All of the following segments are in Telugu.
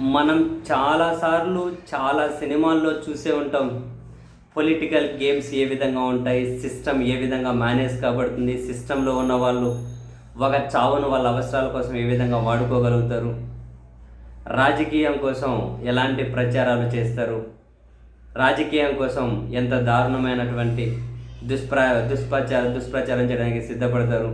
మనం చాలాసార్లు చాలా సినిమాల్లో చూసే ఉంటాం. పొలిటికల్ గేమ్స్ ఏ విధంగా ఉంటాయి సిస్టమ్ ఏ విధంగా మేనేజ్ కాబడుతుంది సిస్టంలో ఉన్న వాళ్ళు ఒక చావును వాళ్ళ అవసరాల కోసం ఏ విధంగా వాడుకోగలుగుతారు రాజకీయం కోసం ఎలాంటి ప్రచారాలు చేస్తారు రాజకీయం కోసం ఎంత దారుణమైనటువంటి దుష్ప్ర దుష్ప్రచార దుష్ప్రచారం చేయడానికి సిద్ధపడతారు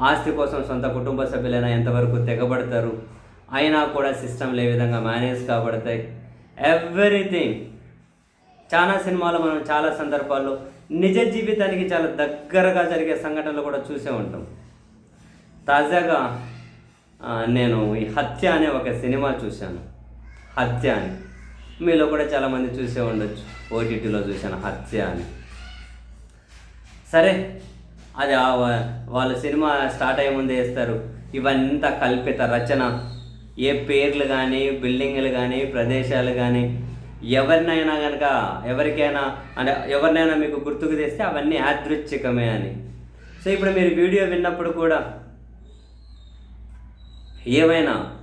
ఆస్తి కోసం సొంత కుటుంబ సభ్యులైనా ఎంతవరకు తెగబడతారు అయినా కూడా సిస్టంలు ఏ విధంగా మేనేజ్ కాబడతాయి? ఎవ్రీథింగ్. చాలా సినిమాలు మనం చాలా సందర్భాల్లో నిజ జీవితానికి చాలా దగ్గరగా జరిగే సంఘటనలు కూడా చూసే ఉంటాం. తాజాగా నేను ఈ హత్య అనే ఒక సినిమా చూశాను. హత్య అని. మీలో కూడా చాలామంది చూసే ఉండొచ్చు. ఓటీటీలో చూశాను హత్య అని. సరే అది వాళ్ళ సినిమా స్టార్ట్ అయ్యే ముందే వేస్తారు ఇవంతా కల్పిత రచన. ఏ పేర్లు కానీ బిల్డింగ్లు కానీ ప్రదేశాలు కానీ ఎవరినైనా కనుక ఎవరికైనా అంటే ఎవరినైనా మీకు గుర్తుకు తెస్తే అవన్నీ యాదృచ్ఛికమే అని. సో ఇప్పుడు మీరు వీడియో విన్నప్పుడు కూడా ఏమైనా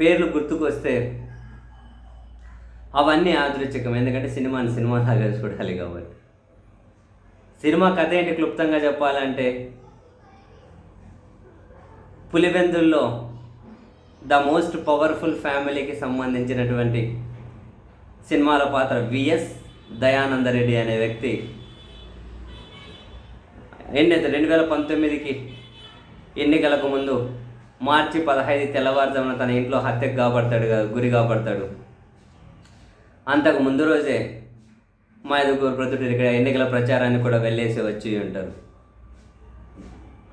పేర్లు గుర్తుకొస్తే అవన్నీ యాదృచ్ఛికం ఎందుకంటే సినిమాని సినిమా లాగా చూడాలి కాబట్టి. సినిమా కథ ఏంటి క్లుప్తంగా చెప్పాలంటే పులివెందుల్లో ద మోస్ట్ పవర్ఫుల్ ఫ్యామిలీకి సంబంధించినటువంటి సినిమాల పాత్ర విఎస్ దయానందరెడ్డి అనే వ్యక్తి. ఎన్నైతే రెండు వేల పంతొమ్మిదికి ఎన్నికలకు ముందు మార్చి పదహైదు తెల్లవారుజామున తన ఇంట్లో హత్యకు కాబడతాడు గురి కాబడతాడు. అంతకు ముందు రోజే మా ఎదుగురు ప్రతిటి ఇక్కడ ఎన్నికల ప్రచారాన్ని కూడా వెళ్ళేసి వచ్చి ఉంటారు.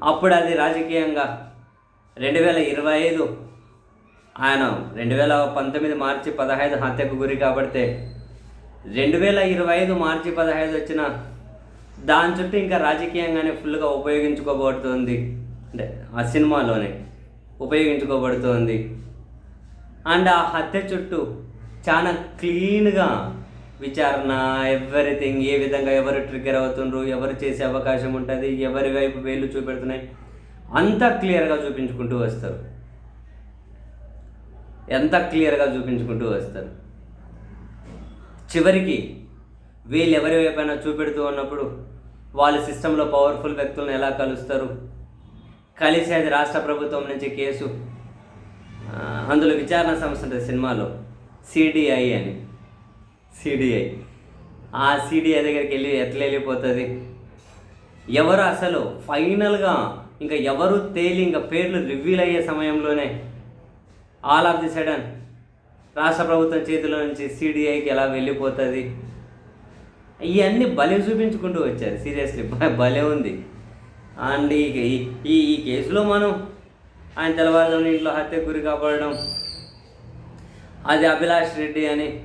అప్పుడు అది రాజకీయంగా రెండు వేల ఇరవై ఐదు ఆయన రెండు వేల పంతొమ్మిది మార్చి పదహైదు హత్యకు గురి కాబడితే రెండు వేల ఇరవై ఐదు మార్చి పదహైదు వచ్చిన దాని చుట్టూ ఇంకా రాజకీయంగానే ఫుల్గా ఉపయోగించుకోబడుతుంది. అంటే ఆ సినిమాలోనే ఉపయోగించుకోబడుతోంది. అండ్ ఆ హత్య చుట్టూ చాలా క్లీన్గా విచారణ ఎవ్రీథింగ్ ఏ విధంగా ఎవరు ట్రిగ్గర్ అవుతుండ్రు ఎవరు చేసే అవకాశం ఉంటుంది ఎవరి వైపు వేలు చూపెడుతున్నాయి అంతా క్లియర్గా చూపించుకుంటూ వస్తారు. ఎంత క్లియర్గా చూపించుకుంటూ వస్తారు? చివరికి వీళ్ళు ఎవరి వైపైనా చూపెడుతూ ఉన్నప్పుడు వాళ్ళ సిస్టంలో పవర్ఫుల్ వ్యక్తులను ఎలా కలుస్తారు? కలిసి అది రాష్ట్ర ప్రభుత్వం నుంచి కేసు అందులో విచారణ సంస్థ ఉంటుంది సినిమాలో సిడిఐ అని. సిడిఐ. ఆ సిడిఐ దగ్గరికి వెళ్ళి ఎట్లా వెళ్ళిపోతుంది? ఎవరు అసలు ఫైనల్గా ఇంకా ఎవరు తేలి ఇంకా పేర్లు రివీల్ అయ్యే సమయంలోనే ఆల్ ఆఫ్ ది సడన్ రాష్ట్ర ప్రభుత్వం చేతిలో నుంచి సిడిఐకి ఎలా వెళ్ళిపోతుంది? ఇవన్నీ భలే చూపించుకుంటూ వచ్చారు. సీరియస్లీ భలే ఉంది. అండ్ ఈ ఈ- ఈ ఈ కేసులో మనం ఆయన తెల్లవారుజామున ఇంట్లో హత్య గురి కాపాడడం అది అభిలాష్ రెడ్డి అని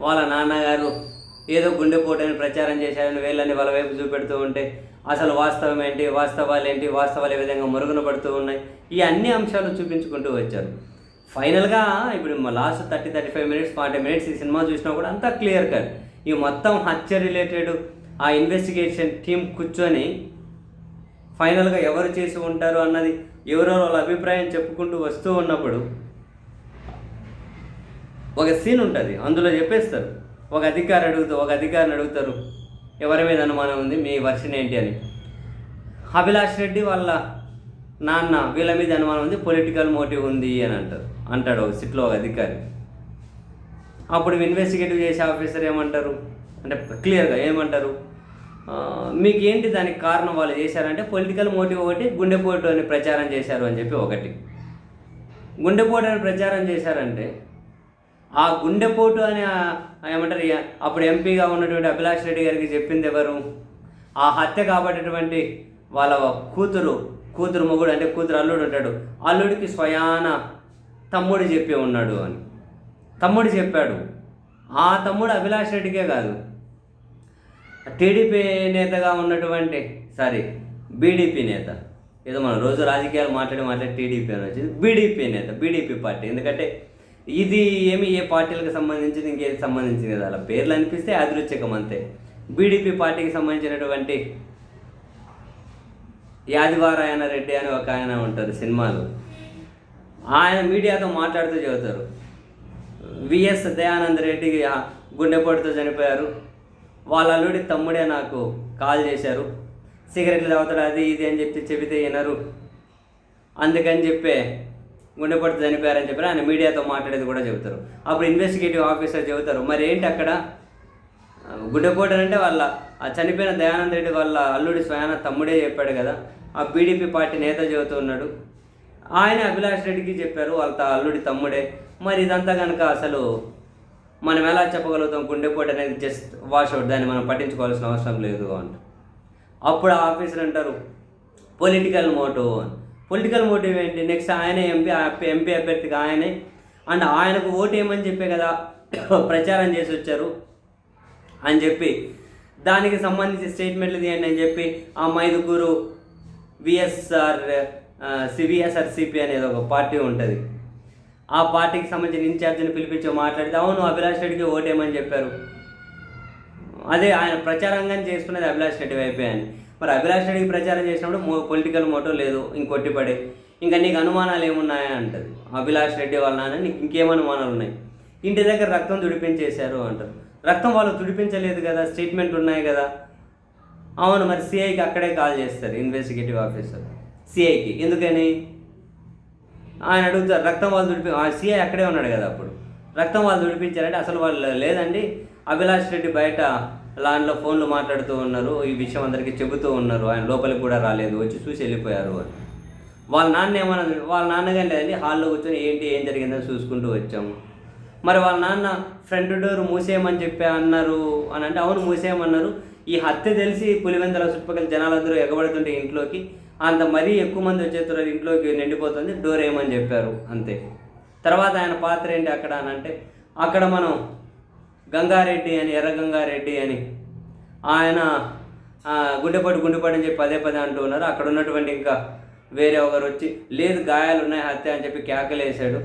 వాళ్ళ నాన్నగారు ఏదో గుండెపోటని ప్రచారం చేశారని వీళ్ళని వాళ్ళ వైపు చూపెడుతూ ఉంటే అసలు వాస్తవం ఏంటి? వాస్తవాలు ఏంటి? వాస్తవాలు ఏ విధంగా మరుగున పడుతూ ఉన్నాయి? ఈ అన్ని అంశాలు చూపించుకుంటూ వచ్చారు. ఫైనల్గా ఇప్పుడు last thirty thirty five minutes forty minutes ఈ సినిమా చూసినా కూడా అంతా క్లియర్ కట్. ఈ మొత్తం హత్య రిలేటెడ్ ఆ ఇన్వెస్టిగేషన్ టీం కూర్చొని ఫైనల్గా ఎవరు చేసి ఉంటారు అన్నది ఎవరో వాళ్ళ అభిప్రాయం చెప్పుకుంటూ వస్తూ ఉన్నప్పుడు ఒక సీన్ ఉంటుంది. అందులో చెప్పేస్తారు ఒక అధికారి అడుగుతారు ఒక అధికారిని అడుగుతారు ఎవరి మీద అనుమానం ఉంది మీ వర్షన్ ఏంటి అని. అభిలాష్ రెడ్డి వాళ్ళ నాన్న వీళ్ళ మీద అనుమానం ఉంది పొలిటికల్ మోటివ్ ఉంది అని అంటారు. అంటాడు సిట్లో ఒక అధికారి. అప్పుడు ఇన్వెస్టిగేటివ్ చేసే ఆఫీసర్ ఏమంటారు? అంటే క్లియర్గా ఏమంటారు? మీకు మీకేంటి దానికి కారణం వాళ్ళు చేశారంటే పొలిటికల్ మోటివ్ ఒకటి గుండెపోటు అని ప్రచారం చేశారు అని చెప్పి ఒకటి. గుండెపోటు అని ప్రచారం చేశారంటే ఆ గుండెపోటు అని ఏమంటారు అప్పుడు ఎంపీగా ఉన్నటువంటి అభిలాష్ రెడ్డి గారికి చెప్పింది ఎవరు? ఆ హత్య కాబట్టేటువంటి వాళ్ళ కూతురు కూతురు మొగుడు అంటే కూతురు అల్లుడు ఉంటాడు. అల్లుడికి స్వయాన తమ్ముడు చెప్పి ఉన్నాడు అని. తమ్ముడు చెప్పాడు ఆ తమ్ముడు అభిలాష్ రెడ్డికే కాదు. టీడీపీ నేతగా ఉన్నటువంటి సారీ బీడీపీ నేత. ఏదో మనం రోజు రాజకీయాలు మాట్లాడి మాట్లాడి టీడీపీ అని వచ్చింది. బీడీపీ నేత బీడీపీ పార్టీ. ఎందుకంటే ఇది ఏమి ఏ పార్టీలకు సంబంధించింది ఇంకేది సంబంధించింది కదా. అలా పేర్లు అనిపిస్తే యాదృచ్ఛికం అంతే. బీడీపీ పార్టీకి సంబంధించినటువంటి యాదివారాయణ రెడ్డి అని ఒక ఆయన ఉంటారు సినిమాలు. ఆయన మీడియాతో మాట్లాడుతూ చెబుతారు. విఎస్ దయానంద్ రెడ్డి గుండెపోటుతో చనిపోయారు. వాళ్ళ అల్లుడి తమ్ముడే నాకు కాల్ చేశారు. సిగరెట్లు తాగుతాడు అది ఇది అని చెప్పి చెబితే వినరు. అందుకని చెప్పే గుండెపోటు చనిపోయారని చెప్పి ఆయన మీడియాతో మాట్లాడేది కూడా చెబుతారు. అప్పుడు ఇన్వెస్టిగేటివ్ ఆఫీసర్ చెబుతారు మరి ఏంటి అక్కడ? గుడ్డపోటు అంటే వాళ్ళ ఆ చనిపోయిన దయానంద రెడ్డి వాళ్ళ అల్లుడి స్వయాన తమ్ముడే చెప్పాడు కదా. ఆ బీడీపీ పార్టీ నేత చెబుతూ ఉన్నాడు. ఆయన అభిలాష్ రెడ్డికి చెప్పారు వాళ్ళ అల్లుడి తమ్ముడే. మరి ఇదంతా కనుక అసలు మనం ఎలా చెప్పగలుగుతాం? గుండెపోటు అనేది జస్ట్ వాష్ అవుట్ దాన్ని మనం పట్టించుకోవాల్సిన అవసరం లేదు అంట. అప్పుడు ఆ ఆఫీసర్ అంటారు పొలిటికల్ మోటివ్ అని. పొలిటికల్ మోటివ్ ఏంటి? నెక్స్ట్ ఆయనే ఎంపీ ఎంపీ అభ్యర్థిగా ఆయనే. అండ్ ఆయనకు ఓటు ఏమని చెప్పే కదా ప్రచారం చేసి వచ్చారు అని చెప్పి దానికి సంబంధించి స్టేట్మెంట్లు తీయండి అని చెప్పి ఆ మైదుగురు విఎస్ఆర్ సిబిఎస్ఆర్సిపి అనేది ఒక పార్టీ ఉంటుంది. ఆ పార్టీకి సంబంధించిన ఇన్ఛార్జిని పిలిపించి మాట్లాడితే అవును అభిలాష్ రెడ్డికి ఓటేమని చెప్పారు. అదే ఆయన ప్రచారంగా చేసుకునేది అభిలాష్ రెడ్డి వైపే అని. మరి అభిలాష్ రెడ్డికి ప్రచారం చేసినప్పుడు మో పొలిటికల్ మోటో లేదు ఇంకొట్టి పడే. ఇంకా నీకు అనుమానాలు ఏమున్నాయా అంటది. అభిలాష్ రెడ్డి వాళ్ళ నాన్న నీకు ఇంకేం అనుమానాలు ఉన్నాయి? ఇంటి దగ్గర రక్తం తుడిపించేశారు అంటారు రక్తం వాళ్ళు తుడిపించలేదు కదా స్టేట్మెంట్ ఉన్నాయి కదా. అవును మరి సిఐకి అక్కడే కాల్ చేస్తారు ఇన్వెస్టిగేటివ్ ఆఫీసర్. సిఐకి ఎందుకని? ఆయన అడుగుతారు రక్తం వాళ్ళు దుడిపి ఆ సిఐ అక్కడే ఉన్నాడు కదా అప్పుడు. రక్తం వాళ్ళు దుడిపించారంటే అసలు వాళ్ళు లేదండి. అభిలాష్ రెడ్డి బయట లాన్లో ఫోన్లు మాట్లాడుతూ ఉన్నారు ఈ విషయం అందరికీ చెబుతూ ఉన్నారు. ఆయన లోపలికి కూడా రాలేదు వచ్చి చూసి వెళ్ళిపోయారు అని. వాళ్ళ నాన్న ఏమన్నా వాళ్ళ నాన్నగా లేదండి హాల్లో కూర్చొని ఏంటి ఏం జరిగిందో చూసుకుంటూ వచ్చాము. మరి వాళ్ళ నాన్న ఫ్రంట్ డోర్ మూసేయమని చెప్పి అన్నారు అని అంటే అవును మూసేయమన్నారు. ఈ హత్య తెలిసి పులివెందల చుట్టుపక్కల జనాలందరూ ఎగబడుతుంటే ఇంట్లోకి అంత మరీ ఎక్కువ మంది వచ్చేస్తున్నారు ఇంట్లోకి నిండిపోతుంది డోర్ వేయమని చెప్పారు అంతే. తర్వాత ఆయన పాత్ర ఏంటి అక్కడ అని అంటే అక్కడ మనం గంగారెడ్డి అని ఎర్ర గంగారెడ్డి అని ఆయన ఆ, గుండెపాటు గుండెపాటు అని చెప్పి పదే పదే అంటూ ఉన్నారు. అక్కడ ఉన్నటువంటి ఇంకా వేరే ఒకరు వచ్చి లేదు గాయాలు ఉన్నాయి హత్య అని చెప్పి కేకలేసాడు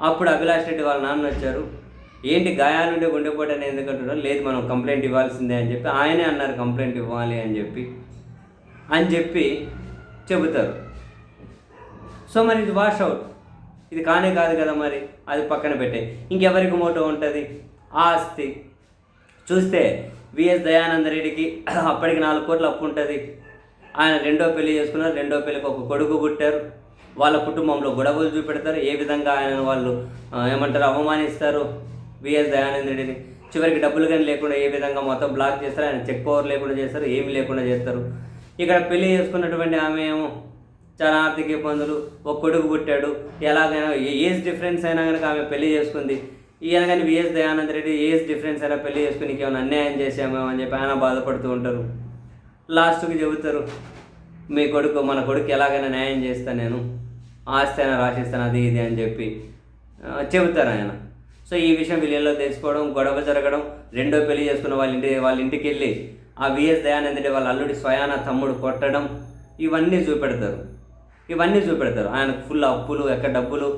అప్పుడు అభిలాష్ రెడ్డి వాళ్ళ నాన్న వచ్చారు. ఏంటి గాయాలుంటే గుండెపోటు అని ఎందుకంటున్నారు లేదు మనం కంప్లైంట్ ఇవ్వాల్సిందే అని చెప్పి ఆయనే అన్నారు కంప్లైంట్ ఇవ్వాలి అని చెప్పి. అని చెప్పి చెబుతారు. సో మరి ఇది వాష్ అవుట్ ఇది కానే కాదు కదా మరి? అది పక్కన పెట్టే ఇంకెవరికి మోటో ఉంటుంది? ఆస్తి. చూస్తే విఎస్ దయానంద రెడ్డికి అప్పటికి నాలుగు కోట్ల అప్పు ఉంటుంది. ఆయన రెండో పెళ్ళి చేసుకున్నారు. రెండో పెళ్ళికి ఒక కొడుకు పుట్టారు. వాళ్ళ కుటుంబంలో గొడవలు చూపెడతారు. ఏ విధంగా ఆయన వాళ్ళు ఏమంటారు అవమానిస్తారు విఎస్ దయానంద రెడ్డిని? చివరికి డబ్బులు కానీ లేకుండా ఏ విధంగా మొత్తం బ్లాక్ చేస్తారు? ఆయన చెక్ పవర్ లేకుండా చేస్తారు. ఏమి లేకుండా చేస్తారు. ఇక్కడ పెళ్ళి చేసుకున్నటువంటి ఆమె ఏమో చాలా ఆర్థిక ఇబ్బందులు ఒక కొడుకు పుట్టాడు. ఎలాగైనా ఏజ్ డిఫరెన్స్ అయినా కనుక ఆమె పెళ్ళి చేసుకుంది. ఈయన కానీ V S Dayananda Reddy age difference అయినా పెళ్ళి చేసుకుని ఏమైనా అన్యాయం చేసామో అని చెప్పి ఆయన బాధపడుతూ ఉంటారు. లాస్ట్కి చెబుతారు మీ కొడుకు మన కొడుకు ఎలాగైనా న్యాయం చేస్తాను నేను. ఆస్తి అయినా రాసిస్తాను అది ఇది అని చెప్పి చెబుతారు ఆయన. సో ఈ విషయం వీళ్ళలో తెలుసుకోవడం గొడవ జరగడం రెండో పెళ్ళి చేసుకున్న వాళ్ళ ఇంటి వాళ్ళ ఇంటికి వెళ్ళి ఆ విఎస్ దయానందుడి వాళ్ళ అల్లుడి స్వయాన తమ్ముడు కొట్టడం ఇవన్నీ చూపెడతారు. ఇవన్నీ చూపెడతారు. ఆయన ఫుల్ అప్పులు ఎక్కడ డబ్బులు?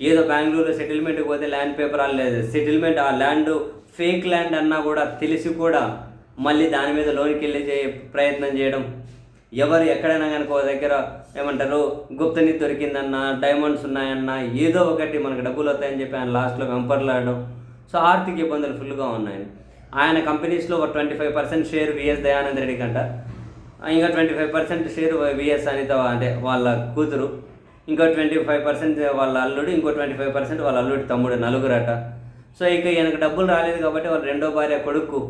ఏదో బెంగళూరులో సెటిల్మెంట్కి పోతే ల్యాండ్ పేపర్ లేదు. సెటిల్మెంట్ ఆ ల్యాండ్ ఫేక్ ల్యాండ్ అన్నా కూడా తెలిసి కూడా మళ్ళీ దాని మీద లోన్కి వెళ్ళి చే ప్రయత్నం చేయడం. ఎవరు ఎక్కడైనా కనుక దగ్గర ఏమంటారు గుప్తని దొరికిందన్నా డైమండ్స్ ఉన్నాయన్నా ఏదో ఒకటి మనకు డబ్బులు వస్తాయని చెప్పి ఆయన లాస్ట్లో వెంపర్లాడడం. సో ఆర్థిక ఇబ్బందులు ఫుల్గా ఉన్నాయి. ఆయన కంపెనీస్లో ఒక twenty five percent share V S Dayananda Reddy కంట. ఇంకా twenty five percent share V S Anitha అంటే వాళ్ళ కూతురు. ఇంకో ట్వంటీ ఫైవ్ పర్సెంట్ వాళ్ళ అల్లుడు ఇంకో ట్వంటీ ఫైవ్ పర్సెంట్ వాళ్ళ అల్లుడి తమ్ముడు నలుగురట. సో ఇక ఈయనకు డబ్బులు రాలేదు కాబట్టి వాళ్ళ రెండో భార్య కొడుకు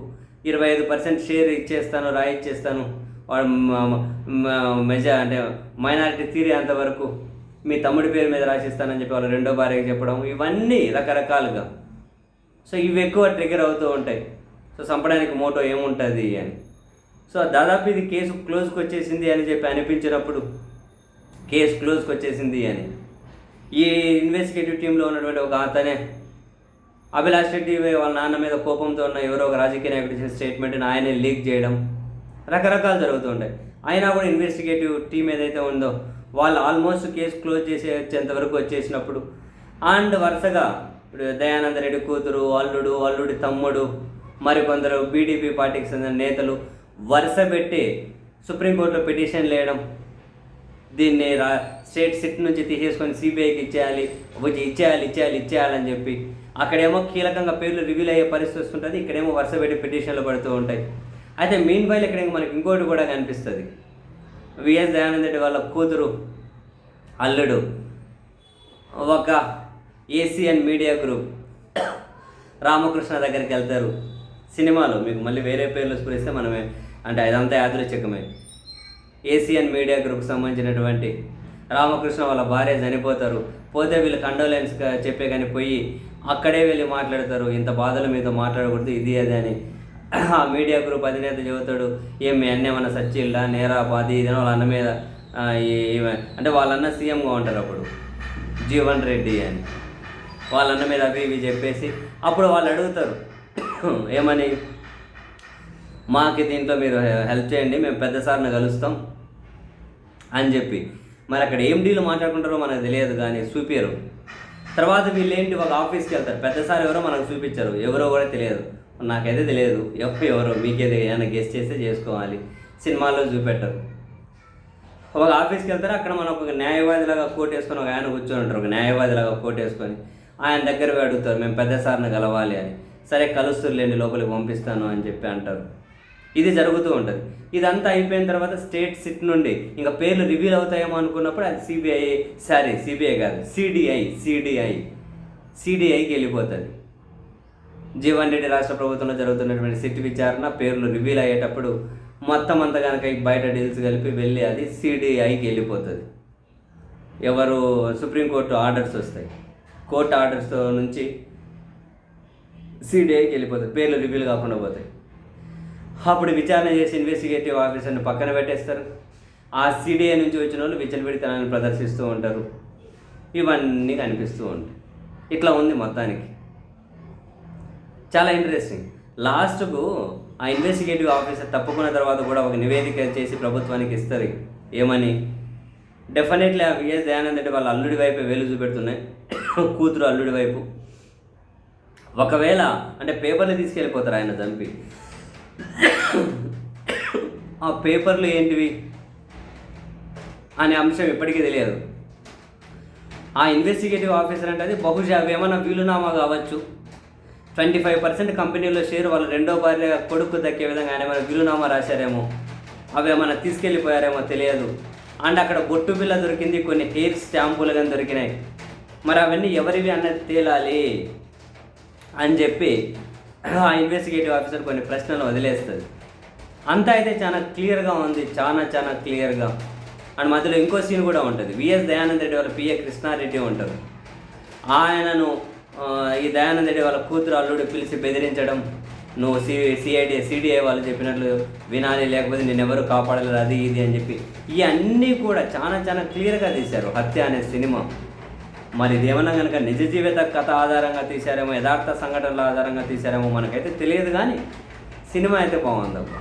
ఇరవై ఐదు పర్సెంట్ షేర్ ఇచ్చేస్తాను రాయి ఇచ్చేస్తాను వాడు మెజా అంటే మైనారిటీ తీరే అంతవరకు మీ తమ్ముడి పేరు మీద రాసిస్తానని చెప్పి వాళ్ళు రెండో భార్యకి చెప్పడం ఇవన్నీ రకరకాలుగా. సో ఇవి ఎక్కువ ట్రిగర్ అవుతూ ఉంటాయి. సో చంపడానికి మోటో ఏముంటుంది అని. సో దాదాపు ఇది కేసు క్లోజ్కి వచ్చేసింది అని చెప్పి అనిపించినప్పుడు కేసు క్లోజ్కి వచ్చేసింది అని. ఈ ఇన్వెస్టిగేటివ్ టీంలో ఉన్నటువంటి ఒక అతనే అభిలాష్ రెడ్డి వాళ్ళ నాన్న మీద కోపంతో ఉన్న ఎవరో ఒక రాజకీయ నాయకుడు చేసిన స్టేట్మెంట్ని ఆయనే లీక్ చేయడం రకరకాలు జరుగుతుంటాయి. అయినా కూడా ఇన్వెస్టిగేటివ్ టీం ఏదైతే ఉందో వాళ్ళు ఆల్మోస్ట్ కేసు క్లోజ్ చేసే వరకు వచ్చేసినప్పుడు అండ్ వరుసగా ఇప్పుడు దయానంద రెడ్డి కూతురు అల్లుడు అల్లుడి తమ్ముడు మరికొందరు బీడీపీ పార్టీకి చెందిన నేతలు వరుస పెట్టి సుప్రీంకోర్టులో పిటిషన్ వేయడం దీన్ని రా స్టేట్ సిట్ నుంచి తీసేసుకొని సిబిఐకి ఇచ్చేయాలి వచ్చి ఇచ్చేయాలి ఇచ్చేయాలి ఇచ్చేయాలని చెప్పి. అక్కడేమో కీలకంగా పేర్లు రివీల్ అయ్యే పరిస్థితి వస్తుంటుంది ఇక్కడేమో వరుస పెట్టి పిటిషన్లు పడుతూ ఉంటాయి. అయితే మీన్ బైల్ ఇక్కడ మనకి ఇంకోటి కూడా కనిపిస్తుంది. విఎస్ దయానంద రెడ్డి వాళ్ళ కూతురు అల్లుడు ఒక ఏసియన్ మీడియా గ్రూప్. రామకృష్ణ దగ్గరికి వెళ్తారు. సినిమాలు మీకు మళ్ళీ వేరే పేర్లు స్ఫురిస్తే మనమే అంటే అదంతా యాదృచ్ఛికమే ఏసియన్ మీడియా గ్రూప్కి సంబంధించినటువంటి రామకృష్ణ వాళ్ళ భార్య చనిపోతారు. పోతే వీళ్ళు కండోలెన్స్ చెప్పే కానీ పోయి అక్కడే వెళ్ళి మాట్లాడతారు. ఇంత బాధల మీద మాట్లాడకూడదు ఇది అది అని. ఆ మీడియా గ్రూప్ అధినేత చెబుతాడు ఏం మీ అన్న ఏమన్నా సచ్చిల్లా? నేరా బాధి ఇది వాళ్ళ అన్న మీద అంటే వాళ్ళన్న సీఎంగా ఉంటారు అప్పుడు. జీవన్ రెడ్డి అని. వాళ్ళన్న మీద అవి ఇవి చెప్పేసి అప్పుడు వాళ్ళు అడుగుతారు ఏమని? మాకు దీంట్లో మీరు హెల్ప్ చేయండి మేము పెద్ద సార్ని కలుస్తాం అని చెప్పి. మరి అక్కడ ఏం డీలు మాట్లాడుకుంటారో మనకు తెలియదు కానీ చూపారు తర్వాత వీళ్ళు ఏంటి ఒక ఆఫీస్కి వెళ్తారు. పెద్ద సార్ ఎవరో మనకు చూపించారు. ఎవరో కూడా తెలియదు. నాకైతే తెలియదు. ఎప్పుడు ఎవరో మీకేది ఏమైనా గెస్ట్ చేస్తే చేసుకోవాలి. సినిమాల్లో చూపెట్టరు. ఒక ఆఫీస్కి వెళ్తారు. అక్కడ మనం ఒక న్యాయవాదిలాగా కోట్ వేసుకొని ఒక ఆయన కూర్చొని ఉంటారు. ఒక న్యాయవాదిలాగా కోట్ వేసుకొని ఆయన దగ్గర అడుగుతారు మేము పెద్ద సార్ని కలవాలి అని. సరే కలుస్తుర్లేండి లోపలికి పంపిస్తాను అని చెప్పి అంటారు. ఇది జరుగుతూ ఉంటుంది. ఇదంతా అయిపోయిన తర్వాత స్టేట్ సిట్ నుండి ఇంకా పేర్లు రివీల్ అవుతాయేమో అనుకున్నప్పుడు అది సిబిఐ సారీ సిబిఐ కాదు సిడిఐ సిడిఐ సిడిఐకి వెళ్ళిపోతుంది. జీవన్ రెడ్డి రాష్ట్ర ప్రభుత్వంలో జరుగుతున్నటువంటి సిట్ విచారణ పేర్లు రివీల్ అయ్యేటప్పుడు మొత్తం అంతా కనుక బయట డీల్స్ కలిపి వెళ్ళి అది సిడిఐకి వెళ్ళిపోతుంది. ఎవరు సుప్రీంకోర్టు ఆర్డర్స్ వస్తాయి. కోర్టు ఆర్డర్స్ నుంచి సిడిఐకి వెళ్ళిపోతుంది. పేర్లు రివీల్ కాకుండా పోతాయి. అప్పుడు విచారణ చేసి ఇన్వెస్టిగేటివ్ ఆఫీసర్ని పక్కన పెట్టేస్తారు. ఆ సిడిఐ నుంచి వచ్చిన వాళ్ళు విచలవిడితనాన్ని ప్రదర్శిస్తూ ఉంటారు. ఇవన్నీ కనిపిస్తూ ఉంటాయి. ఇట్లా ఉంది మొత్తానికి. చాలా ఇంట్రెస్టింగ్ లాస్ట్కు ఆ ఇన్వెస్టిగేటివ్ ఆఫీసర్ తప్పుకున్న తర్వాత కూడా ఒక నివేదిక చేసి ప్రభుత్వానికి ఇస్తారు. ఏమని? డెఫినెట్లీ ఆ విఎస్ దయానంద్ రెడ్డి వాళ్ళ అల్లుడి వైపే వేలు చూపెడుతున్నాయి. కూతురు అల్లుడి వైపు. ఒకవేళ అంటే పేపర్లు తీసుకెళ్ళిపోతారు ఆయన చంపి. ఆ పేపర్లు ఏంటివి? అనే అంశం ఇప్పటికీ తెలియదు. ఆ ఇన్వెస్టిగేటివ్ ఆఫీసర్ అంటే అది బహుశా అవి ఏమైనా వీలునామా కావచ్చు. ట్వంటీ ఫైవ్ పర్సెంట్ కంపెనీలో షేర్ వాళ్ళు రెండో భార్య కొడుకు దక్కే విధంగా ఆయన ఏమైనా వీలునామా రాశారేమో? అవి ఏమైనా తీసుకెళ్ళిపోయారేమో తెలియదు. అండ్ అక్కడ బొట్టు బిల్ల దొరికింది కొన్ని హెయిర్ స్టాంపులు కానీ దొరికినాయి. మరి అవన్నీ ఎవరివి అన్నది తేలాలి? అని చెప్పి ఆ ఇన్వెస్టిగేటివ్ ఆఫీసర్ కొన్ని ప్రశ్నలు వదిలేస్తుంది. అంతా అయితే చాలా క్లియర్గా ఉంది చాలా చాలా క్లియర్గా. అండ్ మధ్యలో ఇంకో సీన్ కూడా ఉంటుంది. విఎస్ దయానంద రెడ్డి వాళ్ళ పిఏ కృష్ణారెడ్డి ఉంటారు ఆయనను ఈ దయానంద రెడ్డి వాళ్ళ కూతురు అల్లుడు పిలిచి బెదిరించడం నువ్వు సి సిఐడి సిడిఐ వాళ్ళు చెప్పినట్లు వినాలి లేకపోతే నేను ఎవరు కాపాడలేరు అది ఇది అని చెప్పి. ఇవన్నీ కూడా చాలా చాలా క్లియర్గా తీశారు. హత్య అనే సినిమా. మరి ఇదేమన్నా కనుక నిజ జీవిత కథ ఆధారంగా తీశారేమో యథార్థ సంఘటనల ఆధారంగా తీశారేమో మనకైతే తెలియదు కానీ సినిమా అయితే బాగుంది అబ్బా